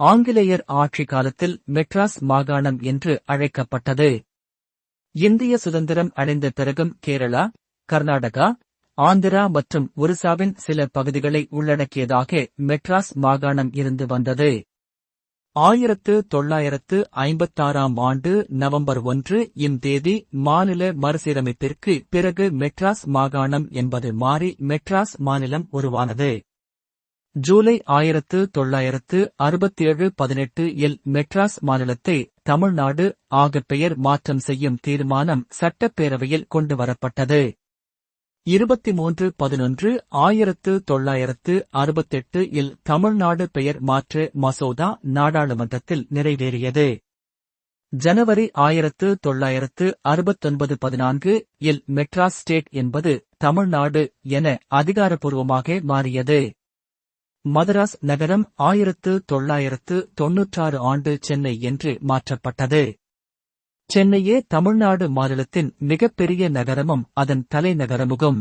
ஆங்கிலேயர் ஆட்சி காலத்தில் மெட்ராஸ் மாகாணம் என்று அழைக்கப்பட்டது. இந்திய சுதந்திரம் அடைந்த பிறகும் கேரளா கர்நாடகா ஆந்திரா மற்றும் ஒரிசாவின் சில பகுதிகளை உள்ளடக்கியதாக மெட்ராஸ் மாகாணம் இருந்து வந்தது. ஆயிரத்து தொள்ளாயிரத்து ஐம்பத்தாறாம் ஆண்டு நவம்பர் ஒன்று இம் தேதி மாநில மறுசீரமைப்பிற்கு பிறகு மெட்ராஸ் மாகாணம் என்பது மாறி மெட்ராஸ் மாநிலம் உருவானது. ஜூலை ஆயிரத்து தொள்ளாயிரத்து அறுபத்தேழு பதினெட்டு இல் மெட்ராஸ் மாநிலத்தை தமிழ்நாடு ஆக பெயர் மாற்றம் செய்யும் தீர்மானம் சட்டப்பேரவையில் கொண்டு வரப்பட்டது. இருபத்தி மூன்று பதினொன்று ஆயிரத்து தொள்ளாயிரத்து அறுபத்தெட்டு இல் தமிழ்நாடு பெயர் மாற்று மசோதா நாடாளுமன்றத்தில் நிறைவேறியது. ஜனவரி ஆயிரத்து தொள்ளாயிரத்து அறுபத்தொன்பது பதினான்கு இல் மெட்ராஸ் ஸ்டேட் என்பது தமிழ்நாடு என அதிகாரப்பூர்வமாக மாறியது. மதராஸ் நகரம் ஆயிரத்து தொள்ளாயிரத்து தொன்னூற்றாறு ஆண்டு சென்னை என்று மாற்றப்பட்டது. சென்னையே தமிழ்நாடு மாநிலத்தின் மிகப்பெரிய நகரமும் அதன் தலைநகரமுகும்.